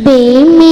be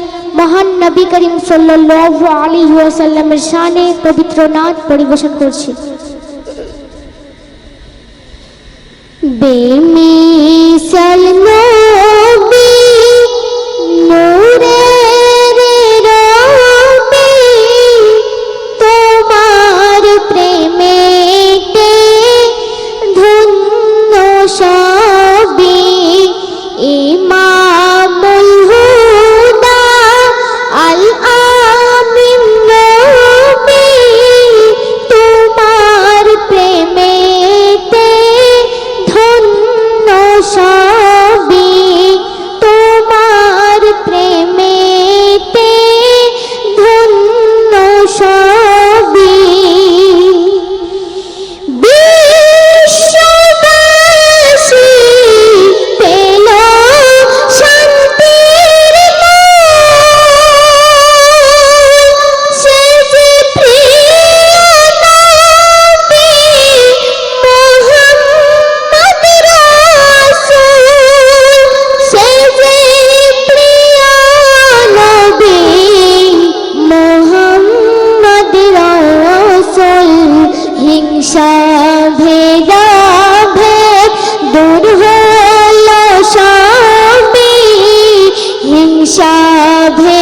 মহান নবী করিম সাল্লাল্লাহু আলাইহি ওয়াসাল্লামের শানে পবিত্র নাচ পরিবেশন করছি। বেমিসাল সাধে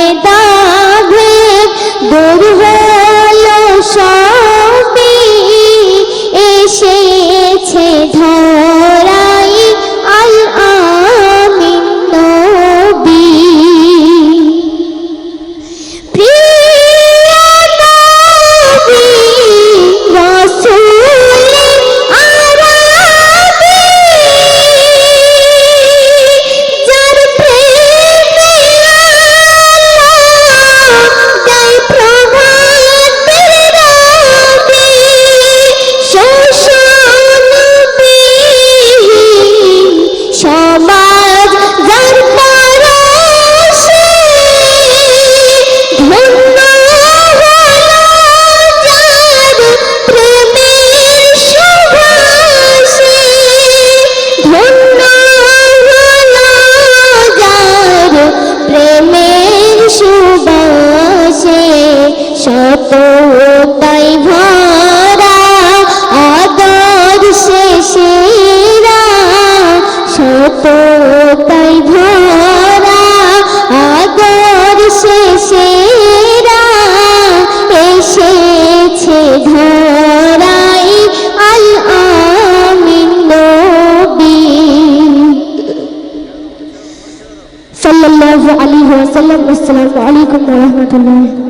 তো তাই ভরা আগর শেষেরা এসেছে ধরাই আল আমিন নবী। সাল্লাল্লাহু আলাইহি ওয়াসাল্লাম, আসসালামু আলাইকুম ওয়া রাহমাতুল্লাহ।